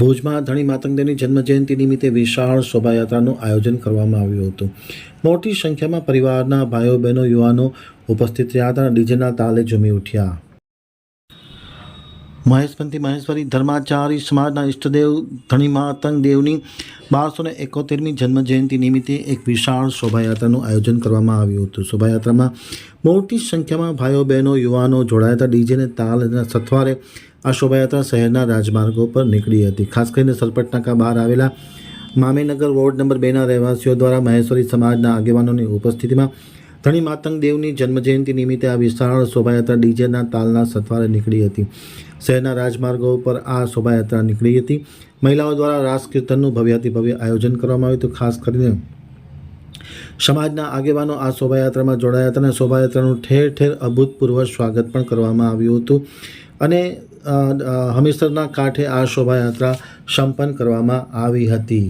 ભુજમાં ધણી માતંગદેવની જન્મજયંતિ નિમિત્તે વિશાળ શોભાયાત્રાનું આયોજન કરવામાં આવ્યું હતું. મોટી સંખ્યામાં પરિવારના ભાઈઓ બહેનો યુવાનો ઉપસ્થિત રહ્યા હતા અને ડીજેના તાલે ઝૂમી ઉઠ્યા. મહેશપંથી મહેશ્વરી ધર્માચારી સમાજના ઈષ્ટદેવ ધણી માતંગ દેવની બારસો ને એકોતેરમી જન્મજયંતિ નિમિત્તે એક વિશાળ શોભાયાત્રાનું આયોજન કરવામાં આવ્યું હતું. શોભાયાત્રામાં મોટી સંખ્યામાં ભાઈઓ, બહેનો, યુવાનો જોડાયા હતા. ડીજેને તાલના સથવારે આ શોભાયાત્રા શહેરના રાજમાર્ગો પર નીકળી હતી. ખાસ કરીને સરપટનાકા બહાર આવેલા મામેનગર વોર્ડ નંબર બેના રહેવાસીઓ દ્વારા મહેશ્વરી સમાજના આગેવાનોની ઉપસ્થિતિમાં ધણી માતંગ દેવની જન્મજયંતિ નિમિત્તે આ વિશાળ શોભાયાત્રા ડીજેના તાલના સથવારે નીકળી હતી. શહેરના રાજમાર્ગો ઉપર આ શોભાયાત્રા નીકળી હતી. મહિલાઓ દ્વારા રાસ કીર્તનનું ભવ્યાતિ ભવ્ય આયોજન કરવામાં આવ્યું હતું. ખાસ કરીને સમાજના આગેવાનો આ શોભાયાત્રામાં જોડાયા હતા અને શોભાયાત્રાનું ઠેર ઠેર અભૂતપૂર્વ સ્વાગત પણ કરવામાં આવ્યું હતું. અને હમીરસરના કાંઠે આ શોભાયાત્રા સંપન્ન કરવામાં આવી હતી.